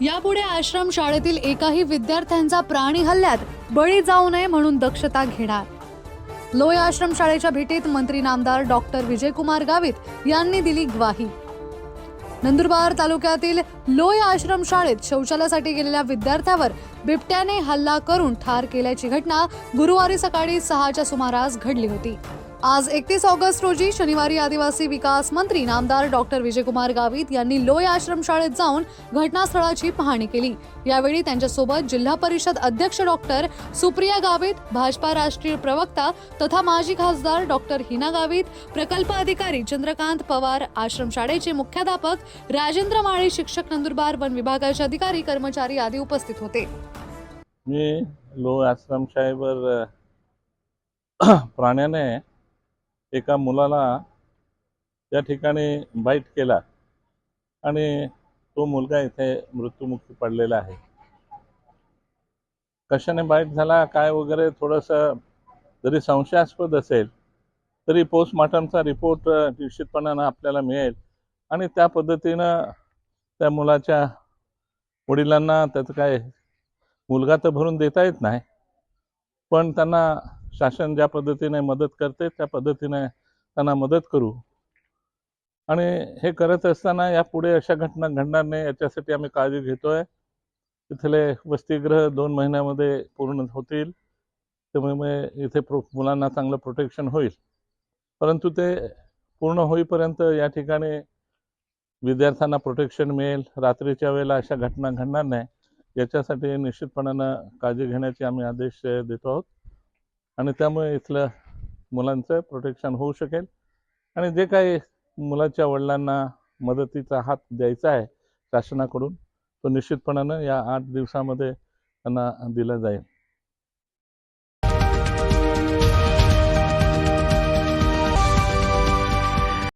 यापुढे आश्रम शाळेतील एकाही विद्यार्थ्यांचा प्राणी हल्ल्यात बळी जाऊ नये म्हणून दक्षता घेणार. लोय आश्रम शाळेच्या भेटीत मंत्री नामदार डॉक्टर विजयकुमार गावित यांनी दिली ग्वाही. नंदुरबार तालुक्यातील लोय आश्रम शाळेत शौचालयासाठी गेलेल्या विद्यार्थ्यावर बिबट्याने हल्ला करून ठार केल्याची घटना गुरुवारी सकाळी सहाच्या सुमारास घडली होती. आज एकतीस ऑगस्ट रोजी शनिवारी आदिवासी विकास मंत्री नामदार डॉक्टर विजयकुमार गावित यांनी लोय आश्रम शाळेत जाऊन घटनास्थळाची पाहणी केली. यावेळी त्यांच्यासोबत जिल्हा परिषद अध्यक्ष डॉक्टर सुप्रिया गावित भाजपा राष्ट्रीय प्रवक्ता तथा माजी खासदार डॉक्टर हिना गावित प्रकल्प अधिकारी चंद्रकांत पवार आश्रम शाळेचे मुख्याध्यापक राजेंद्र माळे शिक्षक नंदुरबार वन विभागाचे अधिकारी कर्मचारी आदी उपस्थित होते. मी लो आश्रमशाळेवर प्राण्याने एका मुलाला त्या ठिकाणी बाईट केला आणि तो मुलगा इथे मृत्युमुखी पडलेला आहे. कशाने बाईट झाला काय वगैरे थोडंसं जरी संशयास्पद असेल तरी पोस्टमॉर्टमचा रिपोर्ट निश्चितपणानं आपल्याला मिळेल. आणि त्या पद्धतीनं त्या मुलाच्या वडिलांना त्याचं काय मुलगा तर भरून देता येत नाही पण त्यांना शासन ज्या पद्धतीने मदत करते त्या पद्धतीने त्यांना मदत करू. आणि हे करत असताना यापुढे अशा घटना घडणार नाही याच्यासाठी आम्ही काळजी घेतोय. इथले वसतिगृह दोन महिन्यामध्ये पूर्ण होतील. त्यामुळे इथे प्रो मुलांना चांगलं प्रोटेक्शन होईल. परंतु ते पूर्ण होईपर्यंत या ठिकाणी विद्यार्थ्यांना प्रोटेक्शन मिळेल. रात्रीच्या वेळेला अशा घटना घडणार नाही. याच्यासाठी निश्चितपणानं काळजी घेण्याचे आम्ही आदेश देतो आहोत. आणि त्यामुळे इथलं मुलांचं प्रोटेक्शन होऊ शकेल. आणि जे काही मुलाच्या वडिलांना मदतीचा हात द्यायचा आहे शासनाकडून तो निश्चितपणानं या आठ दिवसामध्ये त्यांना दिला जाईल.